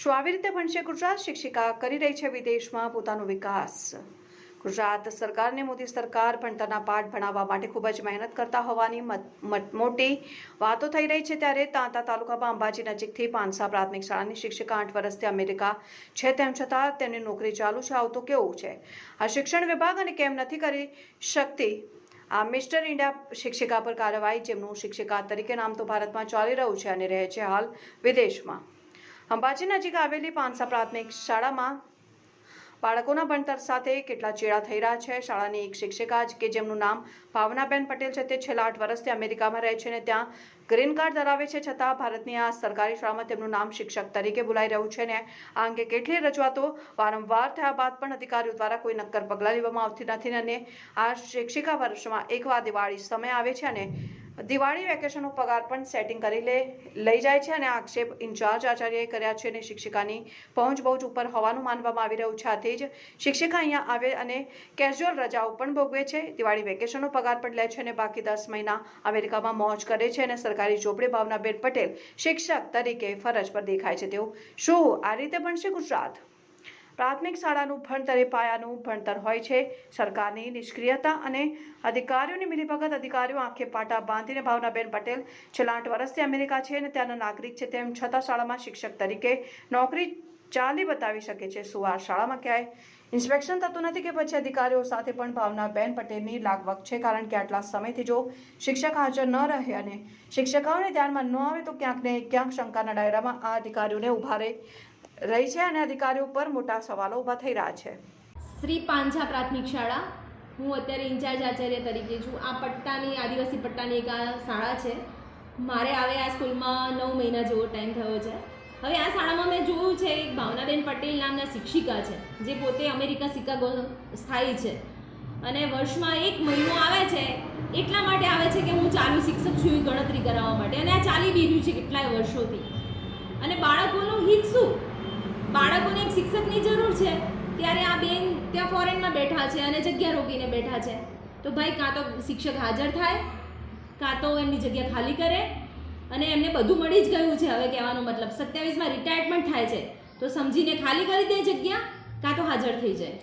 શું આવી રીતે ભણશે ગુજરાત? શિક્ષિકા કરી રહી છે વિદેશમાં પોતાનો વિકાસ. ગુજરાત સરકારને મોદી સરકાર ભણતરના પાઠ ભણાવવા માટે ખૂબ જ મહેનત કરતા હોવાની મોટી વાતો થઈ રહી છે ત્યારે તાંતા તાલુકામાં અંબાજી નજીકથી પાંસા પ્રાથમિક શાળાની શિક્ષિકા આઠ વર્ષથી અમેરિકા છે તેમ છતાં તેમની નોકરી ચાલુ છે, આવતું કેવું છે? આ શિક્ષણ વિભાગ અને કેમ નથી કરી શકતી? આ મિસ્ટર ઇન્ડિયા શિક્ષિકા પર કાર્યવાહી, જેમનું શિક્ષિકા તરીકે નામ તો ભારતમાં ચાલી રહ્યું છે અને રહે છે હાલ વિદેશમાં. અંબાજી નજીક આવેલી પાંસા પ્રાથમિક શાળામાં બાળકોના ભણતર સાથે કેટલા ચેડા થઈ રહ્યા છે? શાળાની એક શિક્ષિકા કે જેમનું નામ ભાવનાબેન પટેલ છે, તે છેલ્લા આઠ વર્ષથી અમેરિકામાં રહે છે અને ત્યાં ગ્રીન કાર્ડ ધરાવે છે, છતાં ભારતની આ સરકારી શાળામાં તેમનું નામ શિક્ષક તરીકે બોલાઈ રહ્યું છે ને આ અંગે કેટલીય રજૂઆતો વારંવાર થયા બાદ પણ અધિકારીઓ દ્વારા કોઈ નક્કર પગલાં લેવામાં આવતી નથી અને આ શિક્ષિકા વર્ષમાં એકવાર દિવાળી સમય આવે છે અને દિવાળી વેકેશનનો પગાર પણ સેટિંગ કરી લે, લઈ જાય છે અને આક્ષેપ ઇન્ચાર્જ આચાર્યએ કર્યા છે અને શિક્ષિકાની પહોંચ બહુ જ ઉપર હોવાનું માનવામાં આવી રહ્યું છે. આથી જ શિક્ષિકા અહીંયા આવે અને કેઝ્યુઅલ રજાઓ પણ ભોગવે છે. દિવાળી વેકેશનનો પગાર પણ લે છે અને બાકી દસ મહિના અમેરિકામાં મોજ કરે છે અને સરકારી ચોપડે ભાવનાબેન પટેલ શિક્ષક તરીકે ફરજ પર દેખાય છે. તેઓ શું આ રીતે બનશે ગુજરાત? પ્રાથમિક શાળાનું ભણતર પાયાનું ભણતર હોય છે. સરકારની નિષ્ક્રિયતા અને અધિકારીઓની મિલીભગત અધિકારીઓ આંખે પાટા બાંધીને ભાવનાબેન પટેલ છેલ્લા આઠ વર્ષથી અમેરિકા છે અને ત્યાંના નાગરિક છે. તેમ છતાં શાળામાં શિક્ષક તરીકે નોકરી ચાલી બતાવી શકે છે. સુવાર શાળામાં ક્યાંય ઇન્સ્પેક્શન થતું નથી કે પછી અધિકારીઓ સાથે પણ ભાવનાબેન પટેલની લાગવગ છે. કારણ કે આટલા સમયથી જો શિક્ષક હાજર ન રહે અને શિક્ષકોને ધ્યાનમાં ન આવે તો ક્યાંક ને ક્યાંક શંકાના ડાયરામાં આ અધિકારીઓને ઊભા રહે રહી છે અને અધિકારીઓ પર મોટા સવાલો ઊભા થઈ રહ્યા છે. શ્રી પાંછા પ્રાથમિક શાળા. હું અત્યારે ઇન્ચાર્જ આચાર્ય તરીકે છું. આ પટ્ટાની, આદિવાસી પટ્ટાની એક આ શાળા છે. મારે આવે આ સ્કૂલમાં નવ મહિના જેવો ટાઈમ થયો છે. હવે આ શાળામાં મેં જોયું છે, એક ભાવનાબેન પટેલ નામના શિક્ષિકા છે, જે પોતે અમેરિકા શિકાગો સ્થાયી છે. અને વર્ષમાં એક મહિનો આવે છે, એટલા માટે આવે છે કે હું ચાલુ શિક્ષક છું એવી ગણતરી કરાવવા માટે. અને આ ચાલી બી રહ્યું છે કેટલાય વર્ષોથી. અને બાળકોનું હિત શું બાળકોને એક શિક્ષકની જરૂર છે, ત્યારે આ બેન ત્યાં ફોરેનમાં બેઠા છે અને જગ્યા રોકીને બેઠા છે. તો ભાઈ, કાં તો શિક્ષક હાજર થાય, કાં તો એમની જગ્યા ખાલી કરે અને એમને બધું મળી જ ગયું છે હવે કહેવાનો મતલબ. સત્યાવીસમાં રિટાયરમેન્ટ થાય છે. તો સમજીને ખાલી કરી દે જગ્યા, કાં તો હાજર થઈ જાય.